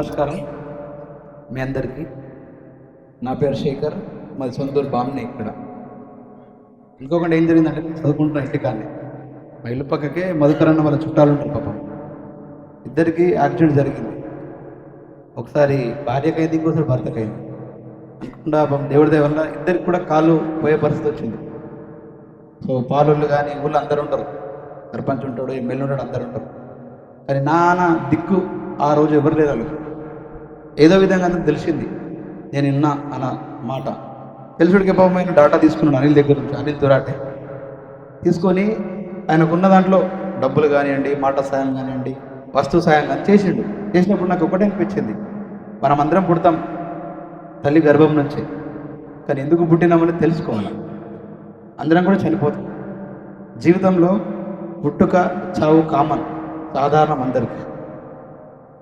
నమస్కారం. మీ అందరికీ. నా పేరు శేఖర్ మాది సొంతూరు బామ్నే ఇక్కడ. ఇంకొకటి ఏం జరిగిందంటే చదువుకుంటున్న ఇంటి కానీ మా ఇల్లు పక్కకే మధుకర్ అన్న వాళ్ళ చుట్టాలు ఉంటారు పాపం. ఇద్దరికి యాక్సిడెంట్ జరిగింది. ఒకసారి భార్యకైంది ఇంకోసారి భర్తకైంది అనుకుండా పాపం దేవుడి దేవల్ల ఇద్దరికి కూడా కాలు పోయే పరిస్థితి వచ్చింది. సో పాలోళ్ళు కానీ ఊళ్ళో అందరూ ఉంటారు సర్పంచ్ ఉంటాడు ఎమ్మెల్యే ఉంటాడు అందరు ఉంటారు కానీ నాన్న దిక్కు ఆ రోజు ఎవరు లేరు వాళ్ళకి. ఏదో విధంగా అందరికి తెలిసింది. నేను విన్నా అన్న మాట. తెలుసుడికి పాపమైన డాటా తీసుకున్నాను అనిల్ దగ్గర నుంచి అనిల్ దురాటే. తీసుకొని ఆయనకున్న దాంట్లో డబ్బులు కానివ్వండి మాట సాయం కానివ్వండి వస్తు సాయం కానీ చేసిండు. చేసినప్పుడు నాకు ఒకటే అనిపించింది. మనం అందరం పుడతాం తల్లి గర్భం నుంచే. కానీ ఎందుకు పుట్టినామని తెలుసుకోవాలి. అందరం కూడా చనిపోతాం. జీవితంలో పుట్టుక చావు కామన్ సాధారణం అందరికీ.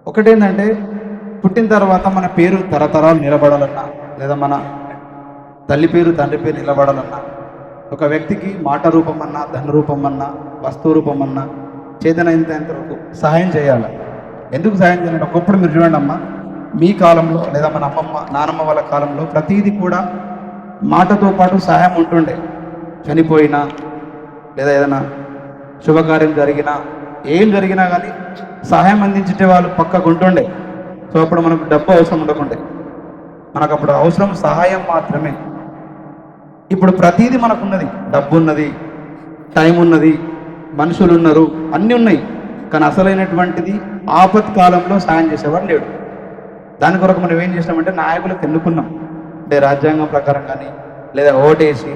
ఒకటేంటంటే పుట్టిన తర్వాత మన పేరు తరతరాలు నిలబడాలన్నా లేదా మన తల్లి పేరు తండ్రి పేరు నిలబడాలన్నా ఒక వ్యక్తికి మాట రూపం అన్నా ధన రూపం అన్నా వస్తువు రూపం అన్నా చేతనైనంత వరకు సహాయం చేయాలి. ఎందుకు సహాయం చేయాలంటే ఒకప్పుడు మీరు చూడండి అమ్మ మీ కాలంలో లేదా మన అమ్మమ్మ నానమ్మ వాళ్ళ కాలంలో ప్రతీది కూడా మాటతో పాటు సహాయం ఉంటుండే. చనిపోయినా లేదా ఏదైనా శుభకార్యం జరిగినా ఏం జరిగినా కానీ సహాయం అందించే వాళ్ళు పక్కకు ఉంటుండే. సో అప్పుడు మనకు డబ్బు అవసరం ఉండకుండే మనకు అప్పుడు అవసరం సహాయం మాత్రమే. ఇప్పుడు ప్రతీది మనకున్నది. డబ్బు ఉన్నది టైం ఉన్నది మనుషులు ఉన్నారు అన్నీ ఉన్నాయి. కానీ అసలైనటువంటిది ఆపత్ కాలంలో సాయం చేసేవాడు లేడు. దాని కొరకు మనం ఏం చేసినామంటే నాయకులకు ఎన్నుకున్నాం. అంటే రాజ్యాంగం ప్రకారం కానీ లేదా ఓటేసి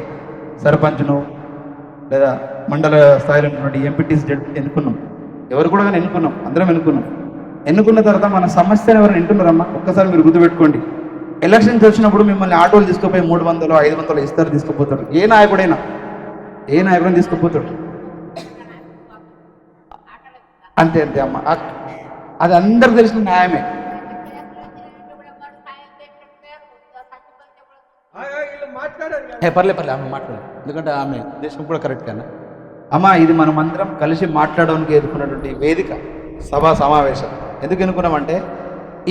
సర్పంచ్ను లేదా మండల స్థాయిలో ఉన్నటువంటి ఎంపీటీసీ ఎన్నుకున్నాం. ఎవరు కూడా కానీ ఎన్నుకున్నాం. అందరం ఎన్నుకున్నాం. ఎన్నుకున్న తర్వాత మన సమస్యను ఎవరైనా వింటున్నారమ్మా? ఒక్కసారి మీరు గుర్తుపెట్టుకోండి. ఎలక్షన్స్ వచ్చినప్పుడు మిమ్మల్ని ఆటోలు తీసుకుపోయి మూడు వందలు ఐదు వందలు ఇస్తారు తీసుకుపోతాడు ఏ నాయకుడైనా? ఏ నాయకుడైనా తీసుకుపోతాడు? అంతే అంతే అమ్మ. అది అందరికి తెలిసిన న్యాయమే. పర్లే పర్లే ఆమె మాట్లాడు. ఎందుకంటే ఆమె దేశం కూడా కరెక్ట్ కదా అమ్మ ఇది మనం అందరం కలిసి మాట్లాడడానికి ఎదుర్కొన్నటువంటి వేదిక సభా సమావేశం. ఎందుకు ఎన్నుకున్నామంటే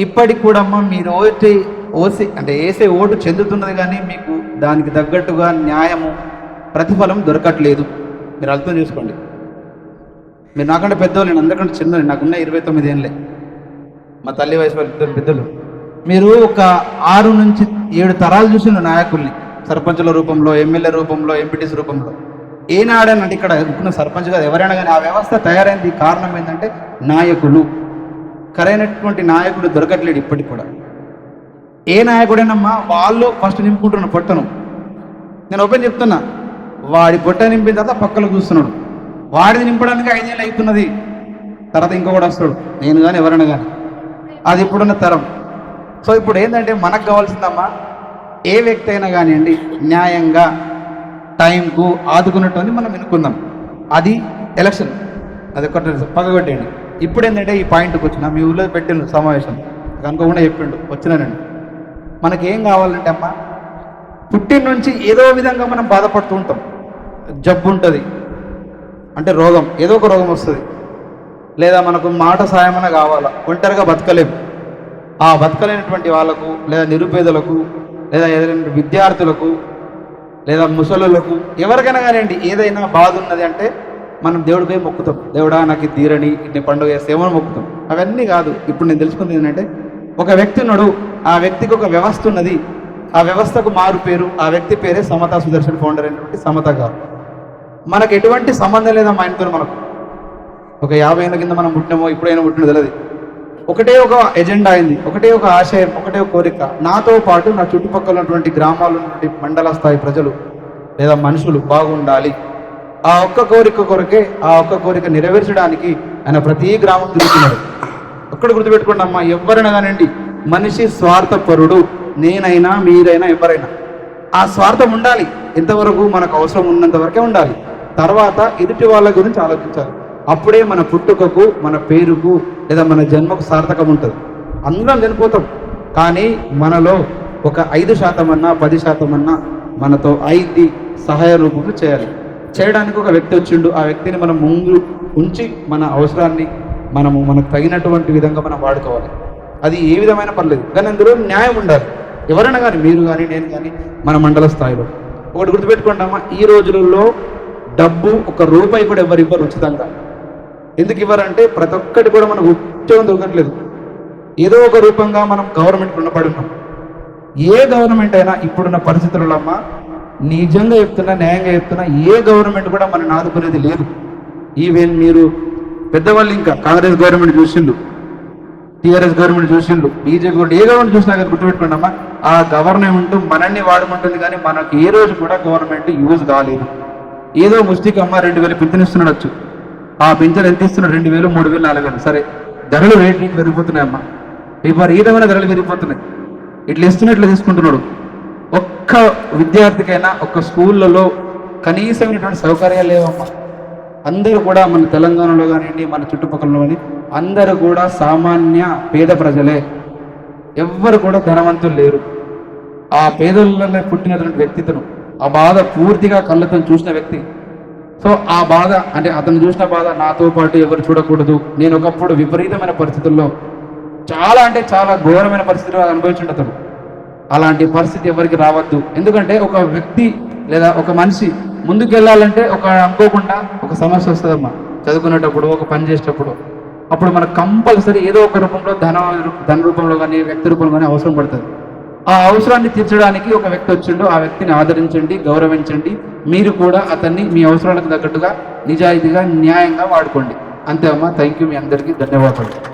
ఇప్పటికి కూడా మీరు ఓటి ఓసి అంటే వేసే ఓటు చెందుతున్నది కానీ మీకు దానికి తగ్గట్టుగా న్యాయము ప్రతిఫలం దొరకట్లేదు. మీరు అర్థం చేసుకోండి. మీరు నాకంటే పెద్దోళ్ళు నేను అందరికంటే చిన్న నాకున్న ఇరవై తొమ్మిది ఏళ్ళే. మా తల్లి వయసు వాళ్ళు ఇద్దరు పెద్దలు మీరు ఒక ఆరు నుంచి ఏడు తరాలు చూసిన నాయకుల్ని. సర్పంచుల రూపంలో ఎమ్మెల్యే రూపంలో ఎంపీటీస్ రూపంలో. ఏనాడనంటే ఇక్కడ అనుకున్న సర్పంచ్ కాదు ఎవరైనా కానీ ఆ వ్యవస్థ తయారైంది కారణం ఏంటంటే నాయకులు. కరైనటువంటి నాయకుడు దొరకట్లేడు ఇప్పటికి కూడా. ఏ నాయకుడైనమ్మా వాళ్ళు ఫస్ట్ నింపుకుంటున్న పొట్టను. నేను ఓపెన్ చెప్తున్నా వాడి పొట్ట నింపిన తర్వాత పక్కలు చూస్తున్నాడు వాడిది నింపడానికి ఐదేళ్ళు అవుతున్నది. తర్వాత ఇంకొకటి వస్తాడు. నేను కానీ ఎవరైనా కానీ అది ఇప్పుడున్న తరం. సో ఇప్పుడు ఏంటంటే మనకు కావాల్సిందమ్మా ఏ వ్యక్తి అయినా కానివ్వండి న్యాయంగా టైంకు ఆదుకున్నట్టు మనం ఎన్నుకుందాం. అది ఎలక్షన్. అది ఒకటి పగగొట్టేయండి ఇప్పుడు ఏంటంటే ఈ పాయింట్కి వచ్చిన మీ ఊళ్ళో పెట్టిండు సమావేశం. అనుకోకుండా చెప్పిండు వచ్చినానండి మనకి ఏం కావాలంటే అమ్మా పుట్టిన నుంచి ఏదో విధంగా మనం బాధపడుతూ ఉంటాం. జబ్బు ఉంటుంది. అంటే రోగం ఏదో ఒక రోగం వస్తుంది. లేదా మనకు మాట సాయమన కావాలా ఒంటరిగా బతకలేము. ఆ బతకలేనటువంటి వాళ్ళకు లేదా నిరుపేదలకు లేదా ఏదైనా విద్యార్థులకు లేదా ముసలులకు ఎవరికైనా కానివ్వండి ఏదైనా బాధ ఉన్నది అంటే మనం దేవుడిపై మొక్కుతాం. దేవుడా నాకు తీరని ఇన్ని పండుగ చేస్తే ఏమో మొక్కుతాం. అవన్నీ కాదు. ఇప్పుడు నేను తెలుసుకుంది ఏంటంటే ఒక వ్యక్తి ఉన్నాడు ఆ వ్యక్తికి ఒక వ్యవస్థ ఉన్నది. ఆ వ్యవస్థకు మారు పేరు ఆ వ్యక్తి పేరే సమతా సుదర్శన్ ఫౌండర్ అయినటువంటి సమత గారు. మనకు ఎటువంటి సంబంధం లేదమ్మా ఆయనతో మనకు. ఒక యాభై ఏళ్ళ కింద మనం పుట్టినామో ఇప్పుడైనా పుట్టిన తెలియదు ఒకటే ఒక ఎజెండా అయింది. ఒకటే ఒక ఆశయం ఒకటే ఒక కోరిక. నాతో పాటు నా చుట్టుపక్కల ఉన్నటువంటి గ్రామాలు ఉన్నటువంటి మండల స్థాయి ప్రజలు లేదా మనుషులు బాగుండాలి. ఆ ఒక్క కోరిక కొరకే ఆ ఒక్క కోరిక నెరవేర్చడానికి ఆయన ప్రతి గ్రామం తిరుగుతున్నాడు. ఒక్కడ గుర్తుపెట్టుకోండి అమ్మా ఎవరైనా కానివ్వండి మనిషి స్వార్థపరుడు నేనైనా మీరైనా ఎవరైనా. ఆ స్వార్థం ఉండాలి. ఎంతవరకు మనకు అవసరం ఉన్నంత వరకే ఉండాలి. తర్వాత ఎదుటి వాళ్ళ గురించి ఆలోచించాలి. అప్పుడే మన పుట్టుకకు మన పేరుకు లేదా మన జన్మకు సార్థకం ఉంటుంది. అందరం చనిపోతాం. కానీ మనలో ఒక ఐదు శాతం అన్నా పది శాతం అన్నా మనతో ఐదు సహాయ రూపంలో చేయాలి. చేయడానికి ఒక వ్యక్తి వచ్చిండు. ఆ వ్యక్తిని మనం ముందు ఉంచి మన అవసరాన్ని మనము మనకు తగినటువంటి విధంగా మనం వాడుకోవాలి. అది ఏ విధమైన పర్లేదు. కానీ అందులో న్యాయం ఉండాలి. ఎవరైనా కానీ మీరు కానీ నేను కానీ మన మండల స్థాయిలో. ఒకటి గుర్తుపెట్టుకుంటామా ఈ రోజులలో డబ్బు ఒక రూపాయి కూడా ఎవరు ఇవ్వరు ఉచితంగా. ఎందుకు ఇవ్వరంటే ప్రతి ఒక్కటి కూడా మనకు ఉద్యోగం దొరకట్లేదు. ఏదో ఒక రూపంగా మనం గవర్నమెంట్ రుణపడి ఉన్నాం. ఏ గవర్నమెంట్ అయినా ఇప్పుడున్న పరిస్థితులలో అమ్మా నిజంగా చెప్తున్నా న్యాయంగా చెప్తున్నా ఏ గవర్నమెంట్ కూడా మనల్ని ఆదుకునేది లేదు. ఈవెన్ మీరు పెద్దవాళ్ళు ఇంకా కాంగ్రెస్ గవర్నమెంట్ చూసిండు టీఆర్ఎస్ గవర్నమెంట్ చూసిండు బీజేపీ కూడా ఏ గవర్నమెంట్ చూసినా కానీ గుర్తుపెట్టుకోండి అమ్మా ఆ గవర్నమెంట్ మనల్ని వాడమంటుంది కానీ మనకు ఏ రోజు కూడా గవర్నమెంట్ యూజ్ కాలేదు. ఏదో ముస్తికి అమ్మ రెండు వేలు పింఛన్ ఇస్తున్నాడొచ్చు ఆ పింఛన్ ఎంత ఇస్తున్నాడు? రెండు వేలు మూడు వేలు నాలుగు వేలు. సరే ధరలు రేట్లు పెరిగిపోతున్నాయి అమ్మా. విపరీతమైన ధరలు పెరిగిపోతున్నాయి. ఇట్లా ఇస్తున్నా ఇట్లా తీసుకుంటున్నాడు. ఒక్క విద్యార్థికైనా ఒక్క స్కూళ్ళలో కనీసమైనటువంటి సౌకర్యాలు లేవమ్మా. అందరూ కూడా మన తెలంగాణలో కానివ్వండి మన చుట్టుపక్కలలో కానీ అందరూ కూడా సామాన్య పేద ప్రజలే. ఎవ్వరు కూడా ధనవంతులు లేరు. ఆ పేదలలో పుట్టినటువంటి వ్యక్తిత్వం ఆ బాధ పూర్తిగా కళ్ళతో చూసిన వ్యక్తి. సో ఆ బాధ అంటే అతను చూసిన బాధ నాతో పాటు ఎవరు చూడకూడదు. నేను ఒకప్పుడు విపరీతమైన పరిస్థితుల్లో చాలా అంటే చాలా ఘోరమైన పరిస్థితులు అనుభవించుండే అతను అలాంటి పరిస్థితి ఎవరికి రావద్దు. ఎందుకంటే ఒక వ్యక్తి లేదా ఒక మనిషి ముందుకు వెళ్ళాలంటే ఒక అనుకోకుండా ఒక సమస్య వస్తుందమ్మా. చదువుకునేటప్పుడు ఒక పని చేసేటప్పుడు. అప్పుడు మనకు కంపల్సరీ ఏదో ఒక రూపంలో ధన ధన రూపంలో కానీ వ్యక్తి రూపంలో కానీ అవసరం పడుతుంది. ఆ అవసరాన్ని తీర్చడానికి ఒక వ్యక్తి వచ్చిండు ఆ వ్యక్తిని ఆదరించండి గౌరవించండి. మీరు కూడా అతన్ని మీ అవసరాలకు తగ్గట్టుగా నిజాయితీగా న్యాయంగా వాడుకోండి. అంతే అమ్మా. థ్యాంక్ యూ మీ అందరికీ. ధన్యవాదాలు.